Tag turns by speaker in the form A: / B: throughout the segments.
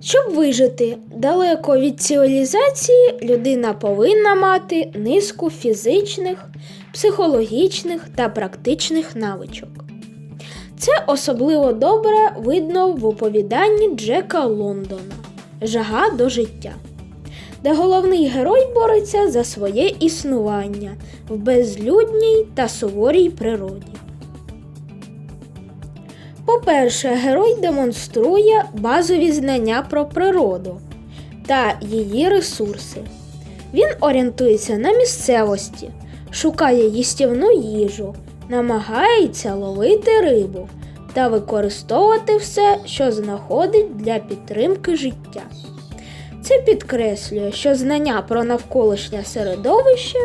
A: Щоб вижити далеко від цивілізації, людина повинна мати низку фізичних, психологічних та практичних навичок. Це особливо добре видно в оповіданні Джека Лондона Жага до життя, де головний герой бореться за своє існування в безлюдній та суворій природі. По-перше, герой демонструє базові знання про природу та її ресурси. Він орієнтується на місцевості, шукає їстівну їжу, намагається ловити рибу та використовувати все, що знаходить для підтримки життя. Це підкреслює, що знання про навколишнє середовище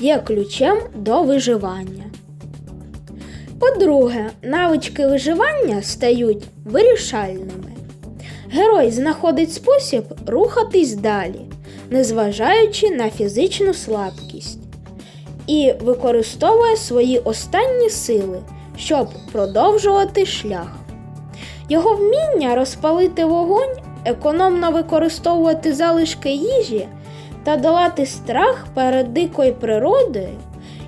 A: є ключем до виживання. По-друге, навички виживання стають вирішальними. Герой знаходить спосіб рухатись далі, незважаючи на фізичну слабкість, і використовує свої останні сили, щоб продовжувати шлях. Його вміння розпалити вогонь, економно використовувати залишки їжі та долати страх перед дикою природою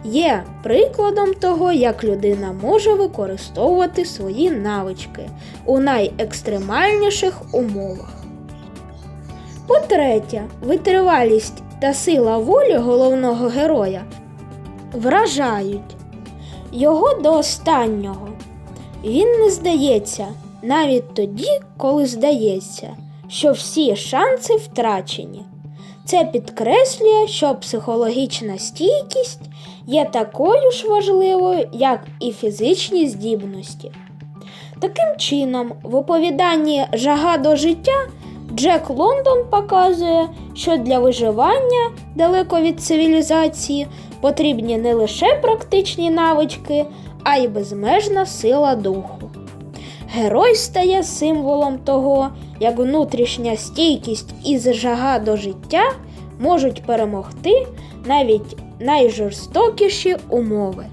A: є прикладом того, як людина може використовувати свої навички у найекстремальніших умовах. По-третє, витривалість та сила волі головного героя вражають його до останнього. Він не здається навіть тоді, коли здається, що всі шанси втрачені. Це підкреслює, що психологічна стійкість є такою ж важливою, як і фізичні здібності. Таким чином, в оповіданні Жага до життя Джек Лондон показує, що для виживання далеко від цивілізації потрібні не лише практичні навички, а й безмежна сила духу. Герой стає символом того, як внутрішня стійкість і жага до життя можуть перемогти навіть найжорстокіші умови.